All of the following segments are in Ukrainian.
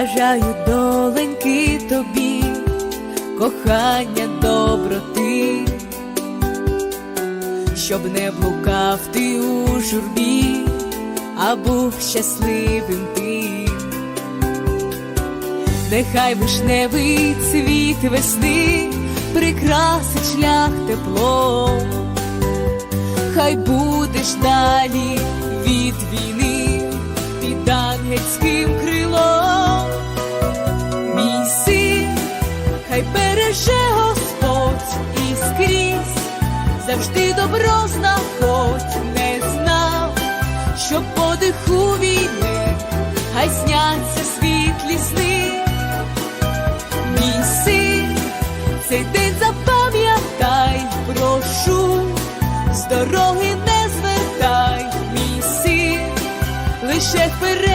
Бажаю доленьки тобі, кохання доброти, щоб не блукав ти у журбі, а був щасливим ти. Нехай вишневий цвіт весни прикрасить шлях теплом, хай будеш далі завжди добро знаходь, не знав, що подиху війни, хай сняться світлі сни. Мій син, цей день запам'ятай, прошу, з дороги не звертай, мій син, лише вперед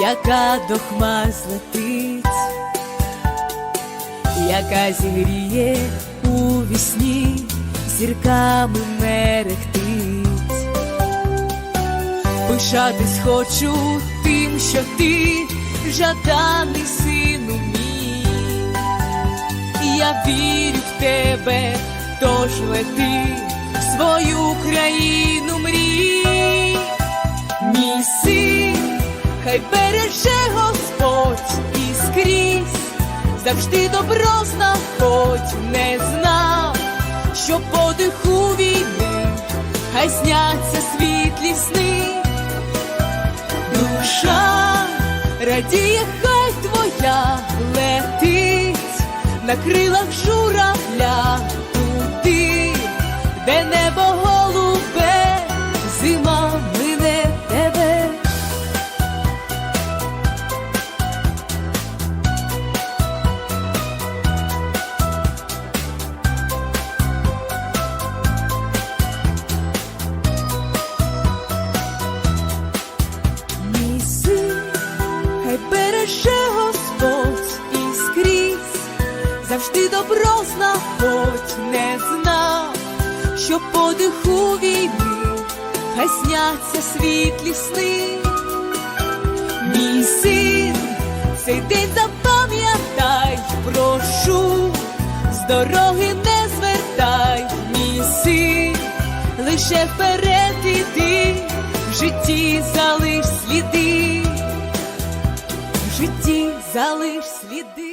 яка до хмар злетить, яка зігріє у вісні, зірками мерехтить. Пишатись хочу тим, що ти жаданий сину мій. Я вірю в тебе, тож лети в свою країну мрій. Мій син, хай береже Господь і скрізь, завжди добро знаходь, не знав, що подиху війни, хай сняться світлі сни. Душа радіє, хай твоя летить. На крилах журавля береже Господь і скрізь, завжди добро знаходь, не знав, що подиху війни, хай сняться світлі сни. Мій син, цей день запам'ятай, прошу, з дороги не звертай, мій син, лише вперед іди, в житті залиш залиш сліди.